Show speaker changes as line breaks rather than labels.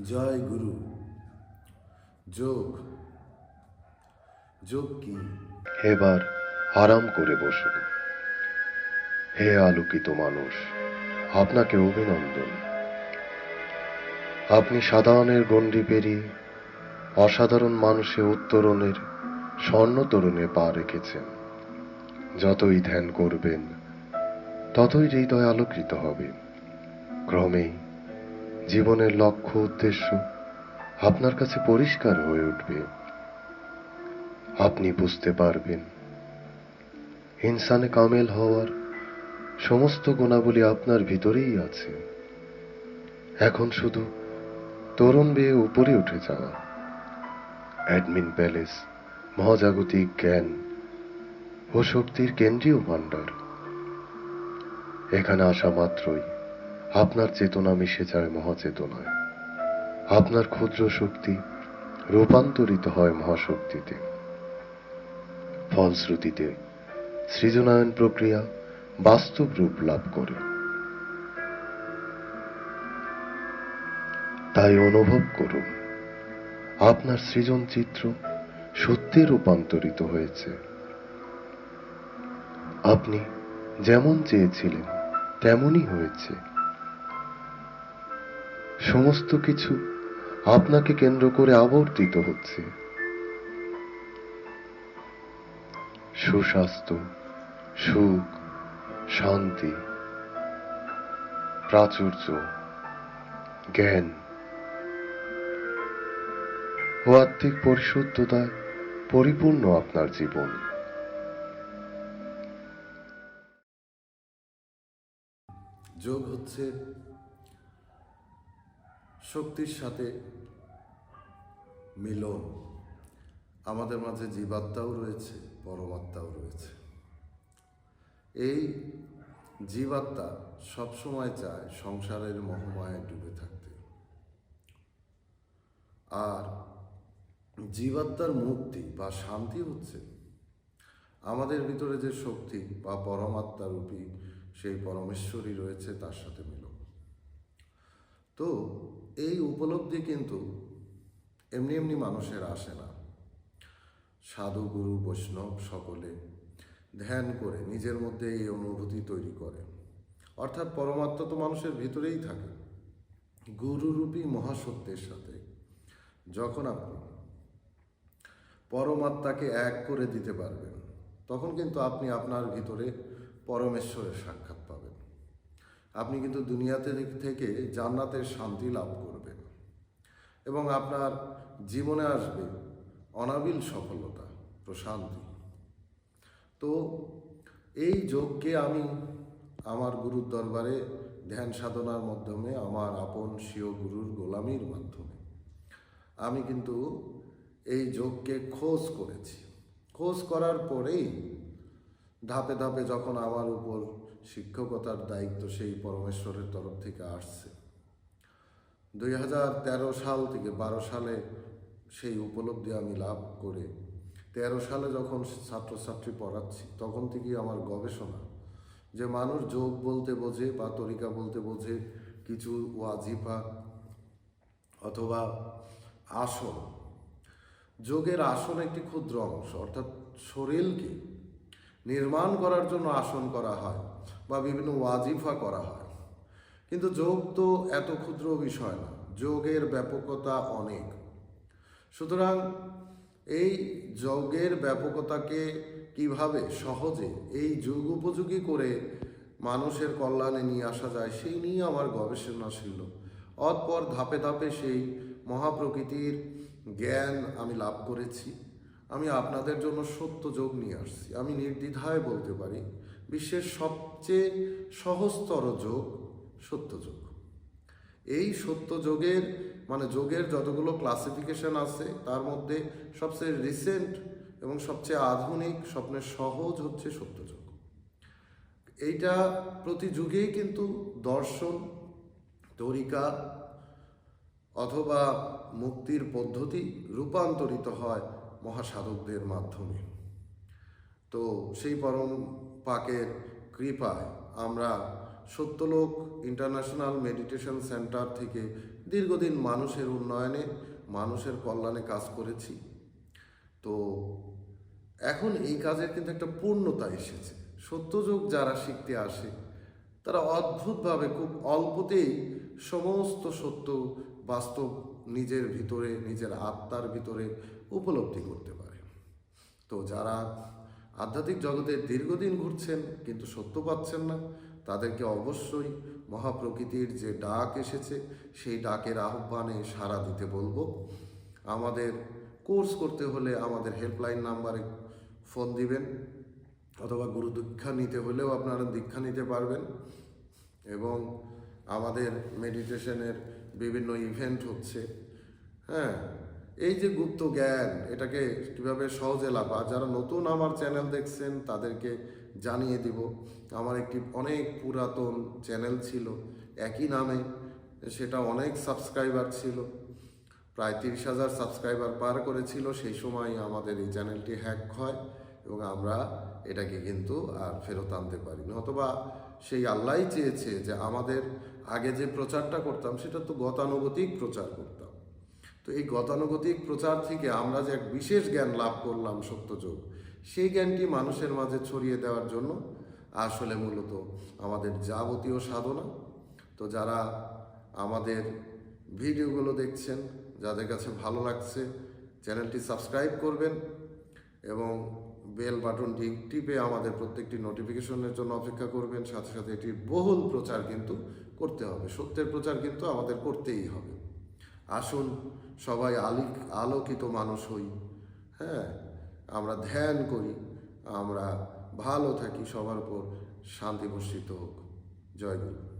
জয় গুরু। যোগ। যোগ কি?
এবার আরাম করে বসুন হে আলোকিত মানুষ, আপনাকে অভিনন্দন। আপনি সাধারণের গণ্ডি পেরিয়ে অসাধারণ মানুষে উত্তরণের স্বর্ণ তরুণে পা রেখেছেন। যতই ধ্যান করবেন, ততই হৃদয় আলোকিত হবে। ক্রমেই জীবনের লক্ষ্য, উদ্দেশ্য আপনার কাছে পরিষ্কার হয়ে উঠবে। আপনি বুঝতে পারবেন। ইনসানে কামেল হওয়ার সমস্ত গুণাবলী আপনার ভিতরেই আছে। এখন শুধু তরুণ বেয়ে উপরে উঠে যাওয়া। অ্যাডমিন প্যালেস, মহাজাগতিক জ্ঞান ও শক্তির কেন্দ্রীয় ভাণ্ডার। এখানে আসা মাত্রই আপনার চেতনা মিশে যায় মহাচেতনায়। আপনার ক্ষুদ্র শক্তি রূপান্তরিত হয় মহাশক্তিতে। ফলশ্রুতিতে সৃজনায়ন প্রক্রিয়া বাস্তব রূপ লাভ করে। তাই অনুভব করুন, আপনার সৃজন চিত্র সত্যে রূপান্তরিত হয়েছে। আপনি যেমন চেয়েছিলেন, তেমনই হয়েছে। সমস্ত কিছু আপনাকে কেন্দ্র করে আবর্তিত হচ্ছে। সুস্বাস্থ্য, সুখ, শান্তি, প্রাচুর্য, জ্ঞান ও আত্মিক পরিশুদ্ধতায় পরিপূর্ণ আপনার জীবন।
যোগ হচ্ছে শক্তির সাথে মিলন। আমাদের মাঝে জীবাত্মাও রয়েছে, পরমাত্মাও রয়েছে। এই জীবাত্মা সবসময় চায় সংসারের মহমায় ডুবে থাকতে। আর জীবাত্মার মুক্তি বা শান্তি হচ্ছে আমাদের ভিতরে যে শক্তি বা পরমাত্মারূপী সেই পরমেশ্বরী রয়েছে তার সাথে মিলন। তো এই উপলব্ধি কিন্তু এমনি এমনি মানুষের আসে না। সাধু, গুরু, বৈষ্ণব সকলে ধ্যান করে নিজের মধ্যে এই অনুভূতি তৈরি করে। অর্থাৎ পরমাত্মা তো মানুষের ভিতরেই থাকে। গুরুরূপী মহাসত্যের সাথে যখন আপনি পরমাত্মাকে এক করে দিতে পারবেন, তখন কিন্তু আপনি আপনার ভিতরে পরমেশ্বরের সাক্ষাৎ আপনি কিন্তু দুনিয়াতে থেকে জান্নাতের শান্তি লাভ করবেন। এবং আপনার জীবনে আসবে অনাবিল সফলতা, প্রশান্তি। তো এই যোগকে আমি আমার গুরুর দরবারে ধ্যান সাধনার মাধ্যমে আমার আপন স্বীয় গুরুর গোলামির মাধ্যমে আমি কিন্তু এই যোগকে খোঁজ করেছি। খোঁজ করার পরেই ধাপে ধাপে যখন আমার উপর শিক্ষকতার দায়িত্ব সেই পরমেশ্বরের তরফ থেকে আসছে। দুই হাজার তেরো সাল থেকে বারো সালে সেই উপলব্ধি আমি লাভ করে তেরো সালে যখন ছাত্রছাত্রী পড়াচ্ছি, তখন থেকেই আমার গবেষণা যে মানুষ যোগ বলতে বোঝে বা তরিকা বলতে বোঝে, কিছু ওয়াজিফা অথবা আসন। যোগের আসন একটি ক্ষুদ্র অংশ, অর্থাৎ শরীরকে নির্মাণ করার জন্য আসন করা হয়। বা বিভিন্ন ওয়াজিফা করা হয়। কিন্তু যোগ তো এত ক্ষুদ্র বিষয় না, যোগের ব্যাপকতা অনেক। সুতরাং এই যোগের ব্যাপকতাকে কীভাবে সহজে এই যুগ উপযোগী করে মানুষের কল্যাণে নিয়ে আসা যায়, সেই নিয়ে আমার গবেষণা ছিল। অতপর ধাপে ধাপে সেই মহাপ্রকৃতির জ্ঞান আমি লাভ করেছি। আমি আপনাদের জন্য সত্য যোগ নিয়ে আসছি। আমি নির্দ্বিধায় বলতে পারি, বিশ্বের সবচেয়ে সহজতর যোগ সত্য যোগ। এই সত্য যোগের মানে যোগের যতগুলো ক্লাসিফিকেশন আছে, তার মধ্যে সবচেয়ে রিসেন্ট এবং সবচেয়ে আধুনিক, স্বপ্নের সহজ হচ্ছে সত্যযোগ এইটা প্রতি যুগেই কিন্তু দর্শন, তরিকা অথবা মুক্তির পদ্ধতি রূপান্তরিত হয় মহাসাধকদের মাধ্যমে। তো সেই পরম পাকের কৃপায় আমরা সত্যলোক ইন্টারন্যাশনাল মেডিটেশন সেন্টার থেকে দীর্ঘদিন মানুষের উন্নয়নে, মানুষের কল্যাণে কাজ করেছি। তো এখন এই কাজের কিন্তু একটা পূর্ণতা এসেছে। সত্যযুগ যারা শিখতে আসে, তারা অদ্ভুতভাবে খুব অল্পতেই সমস্ত সত্য বাস্তব নিজের ভিতরে, নিজের আত্মার ভিতরে উপলব্ধি করতে পারে। তো যারা আধ্যাত্মিক জগতে দীর্ঘদিন ঘুরছেন কিন্তু সত্য পাচ্ছেন না, তাদেরকে অবশ্যই মহাপ্রকৃতির যে ডাক এসেছে, সেই ডাকের আহ্বানে সাড়া দিতে বলব। আমাদের কোর্স করতে হলে আমাদের হেল্পলাইন নাম্বারে ফোন দিবেন, অথবা গুরু দীক্ষা নিতে হলেও আপনারা দীক্ষা নিতে পারবেন। এবং আমাদের মেডিটেশনের বিভিন্ন ইভেন্ট হচ্ছে হ্যাঁ? এই যে গুপ্ত জ্ঞান, এটাকে কীভাবে সহজে লাভ আর যারা নতুন আমার চ্যানেল দেখছেন, তাদেরকে জানিয়ে দিব। আমার একটি অনেক পুরাতন চ্যানেল ছিল, একই নামে, সেটা অনেক সাবস্ক্রাইবার ছিল, প্রায় তিরিশ হাজার সাবস্ক্রাইবার পার করেছিল, সেই সময় আমাদের এই চ্যানেলটি হ্যাক হয়। এবং আমরা এটাকে কিন্তু আর ফেরত আনতে পারি না অথবা সেই আল্লাহই চেয়েছে যে আমাদের আগে যে প্রচারটা করতাম, সেটা তো গতানুগতিক প্রচার করতাম। তো এই গতানুগতিক প্রচার থেকে আমরা যে এক বিশেষ জ্ঞান লাভ করলাম সত্যযোগ, সেই জ্ঞানটি মানুষের মাঝে ছড়িয়ে দেওয়ার জন্য আসলে মূলত আমাদের যাবতীয় সাধনা। তো যারা আমাদের ভিডিওগুলো দেখছেন, যাদের কাছে ভালো লাগছে, চ্যানেলটি সাবস্ক্রাইব করবেন এবং বেল বাটনটি টিপে আমাদের প্রত্যেকটি নোটিফিকেশনের জন্য অপেক্ষা করবেন। সাথে সাথে এটির বহুল প্রচার কিন্তু করতে হবে। সত্যের প্রচার কিন্তু আমাদের করতেই হবে। আসুন, সবাই আলিক, আলোকিত মানুষ হই। হ্যাঁ আমরা ধ্যান করি। আমরা ভালো থাকি, সবার উপর শান্তি বর্ষিত হোক। জয় গুরু।